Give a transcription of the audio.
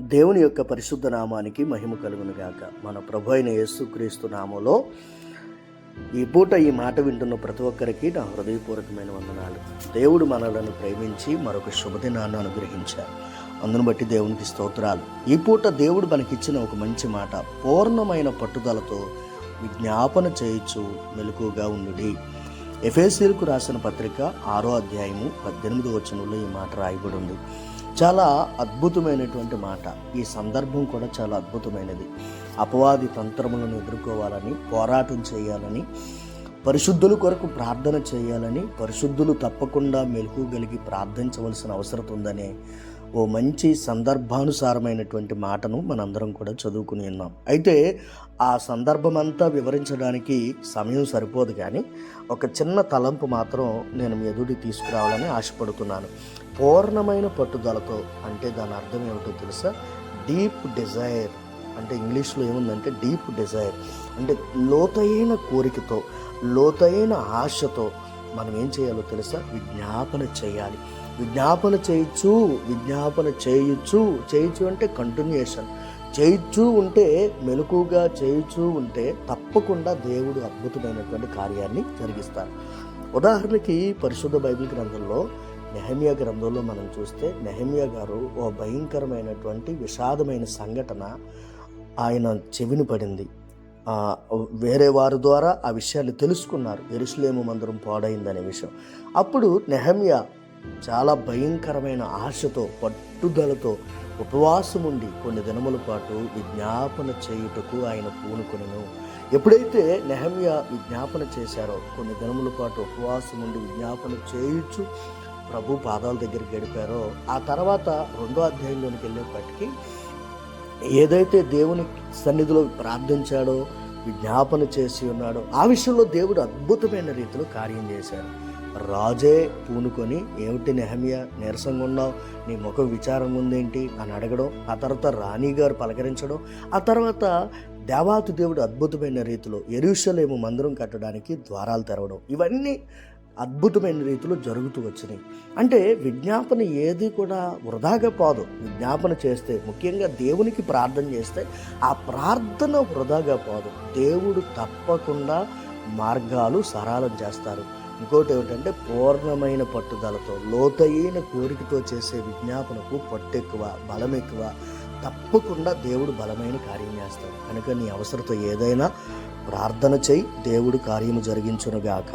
దేవుని యొక్క పరిశుద్ధ నామానికి మహిమ కలుగునుగాక మన ప్రభు అయిన యేసుక్రీస్తు నామంలో ఈ పూట ఈ మాట వింటున్న ప్రతి ఒక్కరికి నా హృదయపూర్వకమైన వందనాలు. దేవుడు మనలను ప్రేమించి మరొక శుభదినాన్ని అనుగ్రహించారు. అందును బట్టి దేవునికి స్తోత్రాలు. ఈ పూట దేవుడు మనకిచ్చిన ఒక మంచి మాట పూర్ణమైన పట్టుదలతో విజ్ఞాపన చేయొచ్చు మెలకుగా ఉండుడి. ఎఫ్ఎస్సీలకు రాసిన పత్రిక ఆరో అధ్యాయము పద్దెనిమిది వచనంలో ఈ మాట రాయబడి ఉంది చాలా అద్భుతమైనటువంటి మాట. ఈ సందర్భం కూడా చాలా అద్భుతమైనది. అపవాది తంత్రములను ఎదుర్కోవాలని పోరాటం చేయాలని పరిశుద్ధుల కొరకు ప్రార్థన చేయాలని పరిశుద్ధులు తప్పకుండా మెలకుగలిగి ప్రార్థించవలసిన అవసరం ఉందనే ఓ మంచి సందర్భానుసారమైనటువంటి మాటను మనందరం కూడా చదువుకుని ఉన్నాం. అయితే ఆ సందర్భమంతా వివరించడానికి సమయం సరిపోదు కానీ ఒక చిన్న తలంపు మాత్రం నేను మీ ఎదుటి తీసుకురావాలని ఆశపడుతున్నాను. పూర్ణమైన పట్టుదలతో అంటే దాని అర్థం ఏమిటో తెలుసా? డీప్ డిజైర్ అంటే ఇంగ్లీష్లో ఏముందంటే డీప్ డిజైర్. అంటే లోతైన కోరికతో లోతైన ఆశతో మనం ఏం చేయాలో తెలుసా? విజ్ఞాపన చేయాలి. విజ్ఞాపన చేయొచ్చు విజ్ఞాపన చేయొచ్చు చేయొచ్చు అంటే కంటిన్యూషన్ చేయొచ్చు ఉంటే మెలకుగా చేయొచ్చు ఉంటే తప్పకుండా దేవుడు అద్భుతమైనటువంటి కార్యాన్ని జరిగిస్తారు ఉదాహరణకి పరిశుద్ధ బైబిల్ గ్రంథంలో నెహమియా గ్రంథంలో మనం చూస్తే నెహమియా గారు ఓ భయంకరమైనటువంటి విషాదమైన సంఘటన ఆయన చెవిని పడింది. వేరే వారి ద్వారా ఆ విషయాలు తెలుసుకున్నారు. ఎరుసలేము మందిరం పాడైందనే విషయం. అప్పుడు నెహమ్య చాలా భయంకరమైన ఆశతో పట్టుదలతో ఉపవాసం ఉండి కొన్ని దినముల పాటు విజ్ఞాపన చేయుటకు ఆయన పూనుకొనను. ఎప్పుడైతే నెహమ్య విజ్ఞాపన చేశారో కొన్ని దినముల పాటు ఉపవాసం ఉండి విజ్ఞాపన చేయొచ్చు ప్రభు పాదాల దగ్గర గడిపారో ఆ తర్వాత రెండో అధ్యాయంలోనికి వెళ్ళేప్పటికీ ఏదైతే దేవుని సన్నిధిలో ప్రార్థించాడో విజ్ఞాపన చేసి ఉన్నాడో ఆ విషయంలో దేవుడు అద్భుతమైన రీతిలో కార్యం చేశాడు. రాజే పూనుకొని ఏమిటి నెహమియా నీరసంగా ఉన్నావు? నీ ముఖం విచారం ఉందేంటి? అని అడగడం ఆ తర్వాత రాణి గారు పలకరించడం ఆ తర్వాత దేవాతి దేవుడు అద్భుతమైన రీతిలో ఎరుషలేము మందిరం కట్టడానికి ద్వారాలు తెరవడం ఇవన్నీ అద్భుతమైన రీతిలో జరుగుతూ వచ్చినాయి. అంటే విజ్ఞాపన ఏది కూడా వృధాగా పోదు విజ్ఞాపన చేస్తే ముఖ్యంగా దేవునికి ప్రార్థన చేస్తే ఆ ప్రార్థన వృధాగా పోదు దేవుడు తప్పకుండా మార్గాలు సరళం చేస్తారు. ఇంకోటి ఏమిటంటే పూర్ణమైన పట్టుదలతో లోతైన కోరికతో చేసే విజ్ఞాపనకు పట్టెక్కువ బలం ఎక్కువ తప్పకుండా దేవుడు బలమైన కార్యం చేస్తాడు. కనుక నీ అవసరత ఏదైనా ప్రార్థన చేయి. దేవుడు కార్యము జరిగించునుగాక.